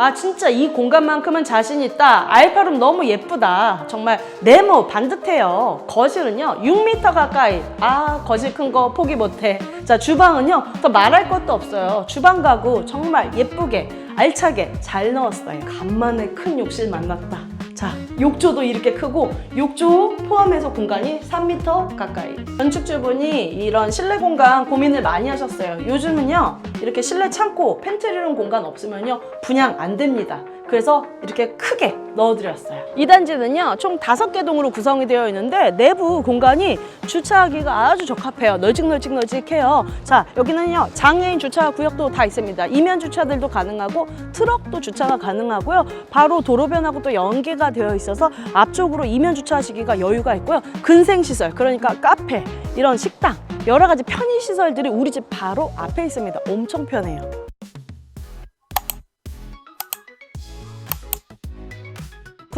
아 진짜 이 공간만큼은 자신 있다. 알파룸 너무 예쁘다. 정말 네모 반듯해요. 거실은요 6m 가까이. 아 거실 큰 거 포기 못해. 자 주방은요 더 말할 것도 없어요. 주방 가구 정말 예쁘게 알차게 잘 넣었어요. 간만에 큰 욕실 만났다. 자, 욕조도 이렇게 크고 욕조 포함해서 공간이 3m 가까이. 건축주분이 이런 실내 공간 고민을 많이 하셨어요. 요즘은요, 이렇게 실내 창고, 팬트리룸 공간 없으면요, 분양 안 됩니다. 그래서 이렇게 크게 넣어드렸어요. 이 단지는요, 총 다섯 개 동으로 구성이 되어 있는데 내부 공간이 주차하기가 아주 적합해요. 널찍널찍널찍해요. 자, 여기는요, 장애인 주차 구역도 다 있습니다. 이면 주차들도 가능하고 트럭도 주차가 가능하고요. 바로 도로변하고 또 연계가 되어 있어서 앞쪽으로 이면 주차하시기가 여유가 있고요. 근생시설, 그러니까 카페, 이런 식당, 여러 가지 편의시설들이 우리 집 바로 앞에 있습니다. 엄청 편해요.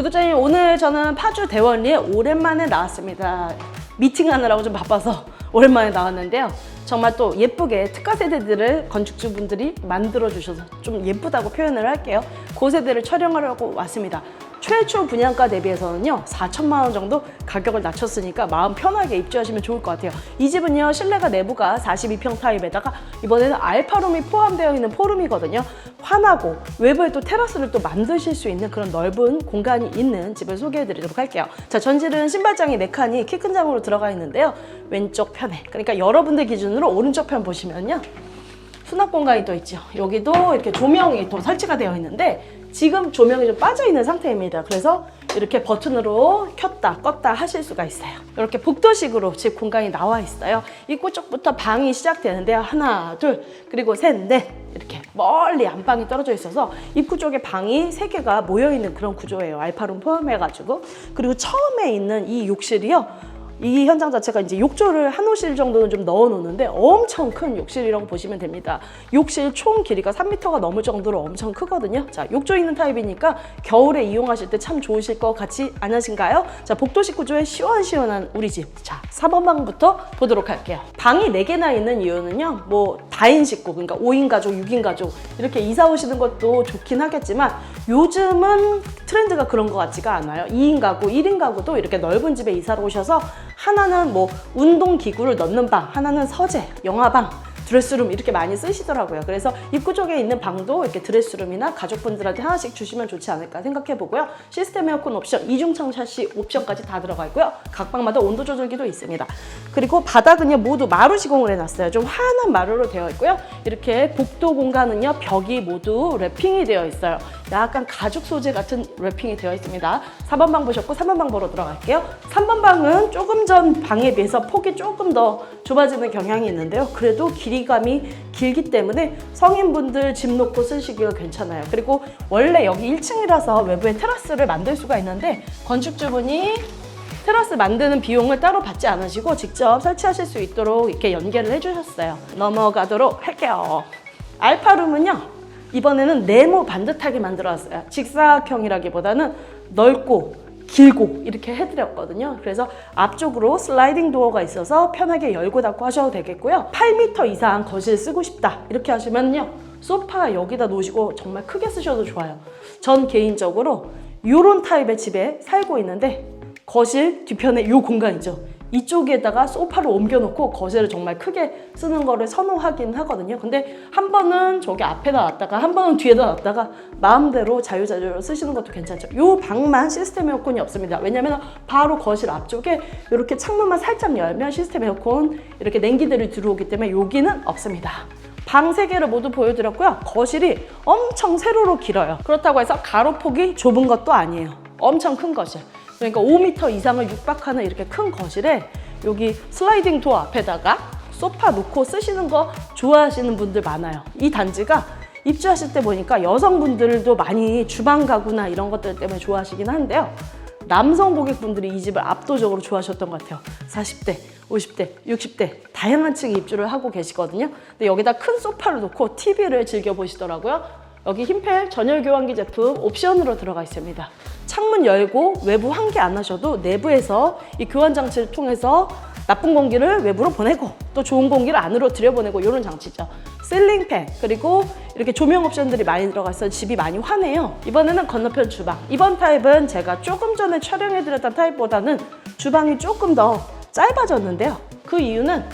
구독자님 오늘 저는 파주 대원리에 오랜만에 나왔습니다. 미팅하느라고 좀 바빠서 오랜만에 나왔는데요. 정말 또 예쁘게 특가 세대들을 건축주분들이 만들어 주셔서 좀 예쁘다고 표현을 할게요. 그 세대를 촬영하려고 왔습니다. 최초 분양가 대비해서는요 4천만 원 정도 가격을 낮췄으니까 마음 편하게 입주하시면 좋을 것 같아요. 이 집은요 실내가 내부가 42평 타입에다가 이번에는 알파룸이 포함되어 있는 포룸이거든요. 환하고 외부에 또 테라스를 또 만드실 수 있는 그런 넓은 공간이 있는 집을 소개해 드리도록 할게요. 자 전실은 신발장이 네 칸이 키 큰 장으로 들어가 있는데요. 왼쪽 편에 그러니까 여러분들 기준으로 오른쪽 편 보시면요. 수납 공간이 또 있죠. 여기도 이렇게 조명이 또 설치가 되어 있는데 지금 조명이 좀 빠져 있는 상태입니다. 그래서 이렇게 버튼으로 켰다 껐다 하실 수가 있어요. 이렇게 복도식으로 집 공간이 나와 있어요. 입구 쪽부터 방이 시작되는데요. 하나, 둘, 그리고 셋, 넷 이렇게 멀리 안방이 떨어져 있어서 입구 쪽에 방이 세 개가 모여 있는 그런 구조예요. 알파룸 포함해가지고 그리고 처음에 있는 이 욕실이요. 이 현장 자체가 이제 욕조를 한 호실 정도는 좀 넣어 놓는데 엄청 큰 욕실이라고 보시면 됩니다. 욕실 총 길이가 3m가 넘을 정도로 엄청 크거든요. 자, 욕조 있는 타입이니까 겨울에 이용하실 때 참 좋으실 것 같지 않으신가요? 자, 복도식 구조의 시원시원한 우리 집. 자, 4번 방부터 보도록 할게요. 방이 4개나 있는 이유는요. 뭐 다인 식구, 그러니까 5인 가족, 6인 가족 이렇게 이사 오시는 것도 좋긴 하겠지만 요즘은 트렌드가 그런 것 같지가 않아요. 2인 가구, 1인 가구도 이렇게 넓은 집에 이사를 오셔서 하나는 뭐 운동 기구를 넣는 방, 하나는 서재, 영화방, 드레스룸 이렇게 많이 쓰시더라고요. 그래서 입구 쪽에 있는 방도 이렇게 드레스룸이나 가족분들한테 하나씩 주시면 좋지 않을까 생각해 보고요. 시스템 에어컨 옵션, 이중창 샤시 옵션까지 다 들어가 있고요. 각 방마다 온도 조절기도 있습니다. 그리고 바닥은요 모두 마루 시공을 해놨어요. 좀 환한 마루로 되어 있고요. 이렇게 복도 공간은요 벽이 모두 랩핑이 되어 있어요. 약간 가죽 소재 같은 랩핑이 되어 있습니다. 4번 방 보셨고 3번 방 보러 들어갈게요. 3번 방은 조금 전 방에 비해서 폭이 조금 더 좁아지는 경향이 있는데요. 그래도 길이감이 길기 때문에 성인분들 집 놓고 쓰시기가 괜찮아요. 그리고 원래 여기 1층이라서 외부에 테라스를 만들 수가 있는데 건축주분이 테라스 만드는 비용을 따로 받지 않으시고 직접 설치하실 수 있도록 이렇게 연계를 해주셨어요. 넘어가도록 할게요. 알파룸은요. 이번에는 네모 반듯하게 만들어왔어요. 직사각형이라기보다는 넓고 길고 이렇게 해드렸거든요. 그래서 앞쪽으로 슬라이딩 도어가 있어서 편하게 열고 닫고 하셔도 되겠고요. 8m 이상 거실 쓰고 싶다 이렇게 하시면요. 소파 여기다 놓으시고 정말 크게 쓰셔도 좋아요. 전 개인적으로 이런 타입의 집에 살고 있는데 거실 뒤편에 이 공간이죠. 이쪽에다가 소파를 옮겨놓고 거실을 정말 크게 쓰는 거를 선호하긴 하거든요. 근데 한 번은 저기 앞에다 놨다가 한 번은 뒤에다 놨다가 마음대로 자유자재로 쓰시는 것도 괜찮죠. 이 방만 시스템 에어컨이 없습니다. 왜냐면 바로 거실 앞쪽에 이렇게 창문만 살짝 열면 시스템 에어컨 이렇게 냉기들이 들어오기 때문에 여기는 없습니다. 방 세 개를 모두 보여드렸고요. 거실이 엄청 세로로 길어요. 그렇다고 해서 가로폭이 좁은 것도 아니에요. 엄청 큰 거실. 그러니까 5m 이상을 육박하는 이렇게 큰 거실에 여기 슬라이딩 도어 앞에다가 소파 놓고 쓰시는 거 좋아하시는 분들 많아요. 이 단지가 입주하실 때 보니까 여성분들도 많이 주방 가구나 이런 것들 때문에 좋아하시긴 한데요. 남성 고객분들이 이 집을 압도적으로 좋아하셨던 것 같아요. 40대, 50대, 60대 다양한 층이 입주를 하고 계시거든요. 근데 여기다 큰 소파를 놓고 TV를 즐겨 보시더라고요. 여기 흰펠 전열 교환기 제품 옵션으로 들어가 있습니다. 창문 열고 외부 환기 안 하셔도 내부에서 이 교환 장치를 통해서 나쁜 공기를 외부로 보내고 또 좋은 공기를 안으로 들여보내고 이런 장치죠. 실링팬 그리고 이렇게 조명 옵션들이 많이 들어가서 집이 많이 환해요. 이번에는 건너편 주방. 이번 타입은 제가 조금 전에 촬영해드렸던 타입보다는 주방이 조금 더 짧아졌는데요. 그 이유는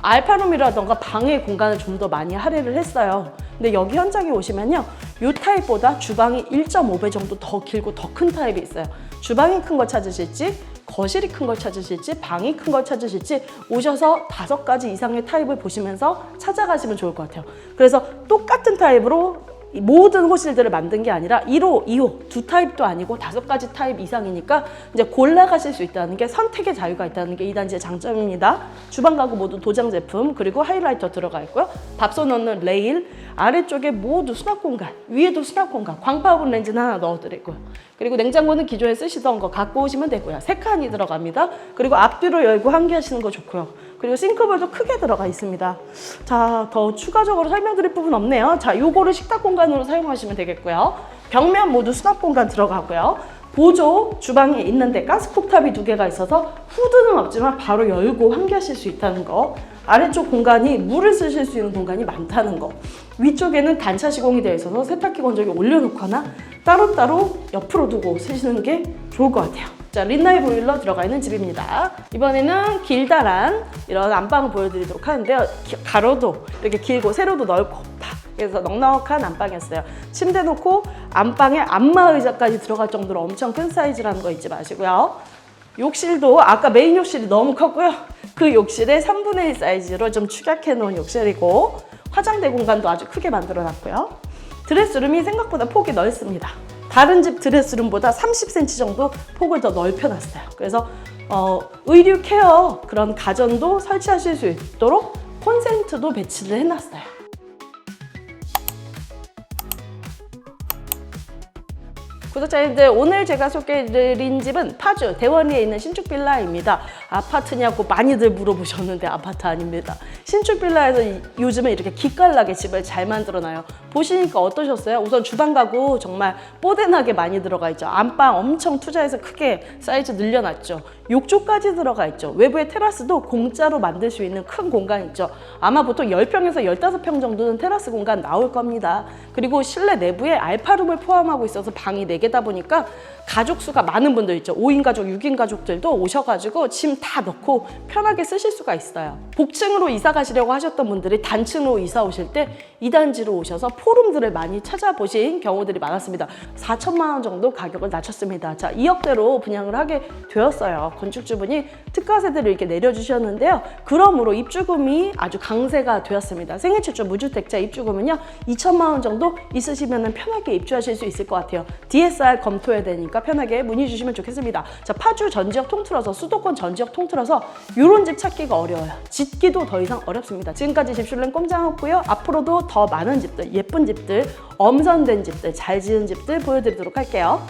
알파룸이라던가 방의 공간을 좀 더 많이 할애를 했어요. 근데 여기 현장에 오시면요. 이 타입보다 주방이 1.5배 정도 더 길고 더 큰 타입이 있어요. 주방이 큰 거 찾으실지, 거실이 큰 걸 찾으실지, 방이 큰 걸 찾으실지 오셔서 다섯 가지 이상의 타입을 보시면서 찾아가시면 좋을 것 같아요. 그래서 똑같은 타입으로 이 모든 호실들을 만든 게 아니라 1호, 2호 두 타입도 아니고 다섯 가지 타입 이상이니까 이제 골라가실 수 있다는 게 선택의 자유가 있다는 게 이 단지의 장점입니다. 주방 가구 모두 도장 제품 그리고 하이라이터 들어가 있고요. 밥솥 넣는 레일 아래쪽에 모두 수납 공간 위에도 수납 공간 광파오븐 렌즈는 하나 넣어드리고요. 그리고 냉장고는 기존에 쓰시던 거 갖고 오시면 되고요. 세 칸이 들어갑니다. 그리고 앞뒤로 열고 환기하시는 거 좋고요. 그리고 싱크볼도 크게 들어가 있습니다. 자, 더 추가적으로 설명드릴 부분 없네요. 자, 요거를 식탁 공간으로 사용하시면 되겠고요. 벽면 모두 수납 공간 들어가고요. 보조 주방에 있는데 가스쿡탑이 두 개가 있어서 후드는 없지만 바로 열고 환기하실 수 있다는 거. 아래쪽 공간이 물을 쓰실 수 있는 공간이 많다는 거. 위쪽에는 단차 시공이 되어 있어서 세탁기 건조기 올려놓거나 따로따로 옆으로 두고 쓰시는 게 좋을 것 같아요. 자, 린나이 보일러 들어가 있는 집입니다. 이번에는 길다란 이런 안방을 보여드리도록 하는데요. 기- 가로도 이렇게 길고 세로도 넓고 다 그래서 넉넉한 안방이었어요. 침대 놓고 안방에 안마 의자까지 들어갈 정도로 엄청 큰 사이즈라는 거 잊지 마시고요. 욕실도 아까 메인 욕실이 너무 컸고요. 그 욕실에 3분의 1 사이즈로 좀 축약해 놓은 욕실이고 화장대 공간도 아주 크게 만들어 놨고요. 드레스룸이 생각보다 폭이 넓습니다. 다른 집 드레스룸보다 30cm 정도 폭을 더 넓혀 놨어요. 그래서 어, 의류 케어 그런 가전도 설치하실 수 있도록 콘센트도 배치를 해놨어요. 구독자님들 오늘 제가 소개해드린 집은 파주 대원리에 있는 신축 빌라입니다. 아파트냐고 많이들 물어보셨는데 아파트 아닙니다. 신축 빌라에서 이- 요즘은 이렇게 기깔나게 집을 잘 만들어놔요. 보시니까 어떠셨어요? 우선 주방 가구 정말 뽀대나게 많이 들어가 있죠. 안방 엄청 투자해서 크게 사이즈 늘려놨죠. 욕조까지 들어가 있죠. 외부에 테라스도 공짜로 만들 수 있는 큰 공간 있죠. 아마 보통 10평에서 15평 정도는 테라스 공간 나올 겁니다. 그리고 실내 내부에 알파룸을 포함하고 있어서 방이 4개 다 보니까 가족 수가 많은 분들 있죠. 5인 가족, 6인 가족들도 오셔가지고 짐 다 넣고 편하게 쓰실 수가 있어요. 복층으로 이사 가시려고 하셨던 분들이 단층으로 이사 오실 때이 단지로 오셔서 포룸들을 많이 찾아보신 경우들이 많았습니다. 4천만 원 정도 가격을 낮췄습니다. 자, 2억대로 분양을 하게 되었어요. 건축주분이 특가세대를 이렇게 내려주셨는데요. 그러므로 입주금이 아주 강세가 되었습니다. 생애 최초 무주택자 입주금은요, 2천만 원 정도 있으시면 편하게 입주하실 수 있을 것 같아요. DSR 검토해야 되니까 편하게 문의 주시면 좋겠습니다. 자, 파주 전 지역 통틀어서 수도권 전 지역 통틀어서 이런 집 찾기가 어려워요. 짓기도 더 이상 어렵습니다. 지금까지 집슐랭 꼼장었고요. 앞으로도 더 많은 집들, 예쁜 집들, 엄선된 집들, 잘 지은 집들 보여드리도록 할게요.